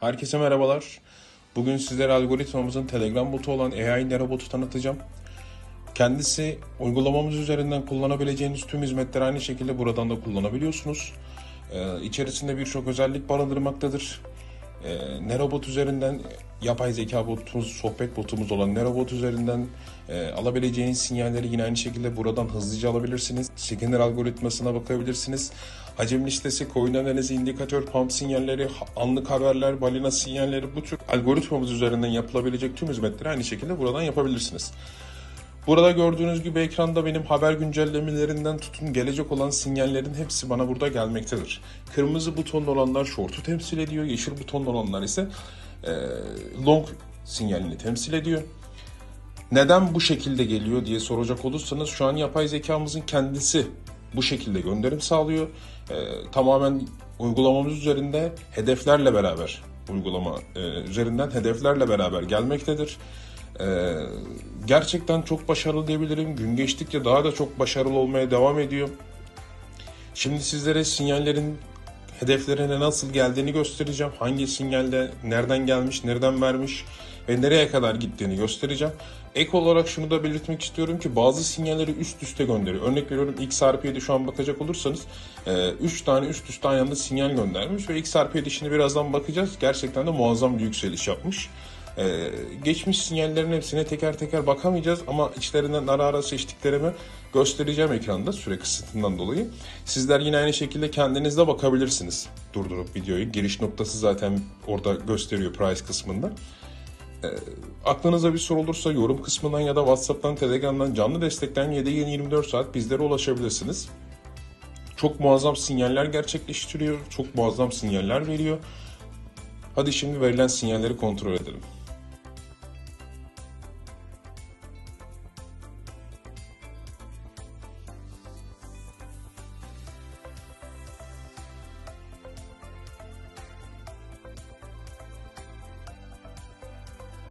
Herkese merhabalar. Bugün sizlere algoritmamızın Telegram botu olan AI Nero botu tanıtacağım. Kendisi uygulamamız üzerinden kullanabileceğiniz tüm hizmetleri aynı şekilde buradan da kullanabiliyorsunuz. Ee, içerisinde birçok özellik barındırmaktadır. Ee, Nerobot üzerinden yapay zeka botumuz, sohbet botumuz olan Nerobot üzerinden e, alabileceğiniz sinyalleri yine aynı şekilde buradan hızlıca alabilirsiniz. Skinner algoritmasına bakabilirsiniz. Hacim listesi, coin analizi, indikatör, pump sinyalleri, anlık haberler, balina sinyalleri bu tür algoritmamız üzerinden yapılabilecek tüm hizmetleri aynı şekilde buradan yapabilirsiniz. Burada gördüğünüz gibi ekranda benim haber güncellemelerinden tutun gelecek olan sinyallerin hepsi bana burada gelmektedir. Kırmızı butonlu olanlar short'u temsil ediyor, yeşil butonlu olanlar ise e, long sinyalini temsil ediyor. Neden bu şekilde geliyor diye soracak olursanız şu an yapay zekamızın kendisi bu şekilde gönderim sağlıyor. E, tamamen uygulamamız üzerinde hedeflerle beraber uygulama e, üzerinden hedeflerle beraber gelmektedir. Ee, gerçekten çok başarılı diyebilirim. Gün geçtikçe daha da çok başarılı olmaya devam ediyor. Şimdi sizlere sinyallerin hedeflerine nasıl geldiğini göstereceğim. Hangi sinyalde nereden gelmiş, nereden vermiş ve nereye kadar gittiğini göstereceğim. Ek olarak şunu da belirtmek istiyorum ki bazı sinyalleri üst üste gönderiyor. Örnek veriyorum XRP'de şu an bakacak olursanız 3 tane üst üste aynı anda sinyal göndermiş ve XRP'de şimdi birazdan bakacağız. Gerçekten de muazzam bir yükseliş yapmış. Ee, geçmiş sinyallerin hepsine teker teker bakamayacağız ama içlerinden ara ara seçtiklerimi göstereceğim ekranda süre kısıtından dolayı. Sizler yine aynı şekilde kendiniz de bakabilirsiniz durdurup videoyu. Giriş noktası zaten orada gösteriyor price kısmında. Ee, aklınıza bir soru olursa yorum kısmından ya da WhatsApp'tan, Telegram'dan canlı destekten 7-24 saat bizlere ulaşabilirsiniz. Çok muazzam sinyaller gerçekleştiriyor, çok muazzam sinyaller veriyor. Hadi şimdi verilen sinyalleri kontrol edelim.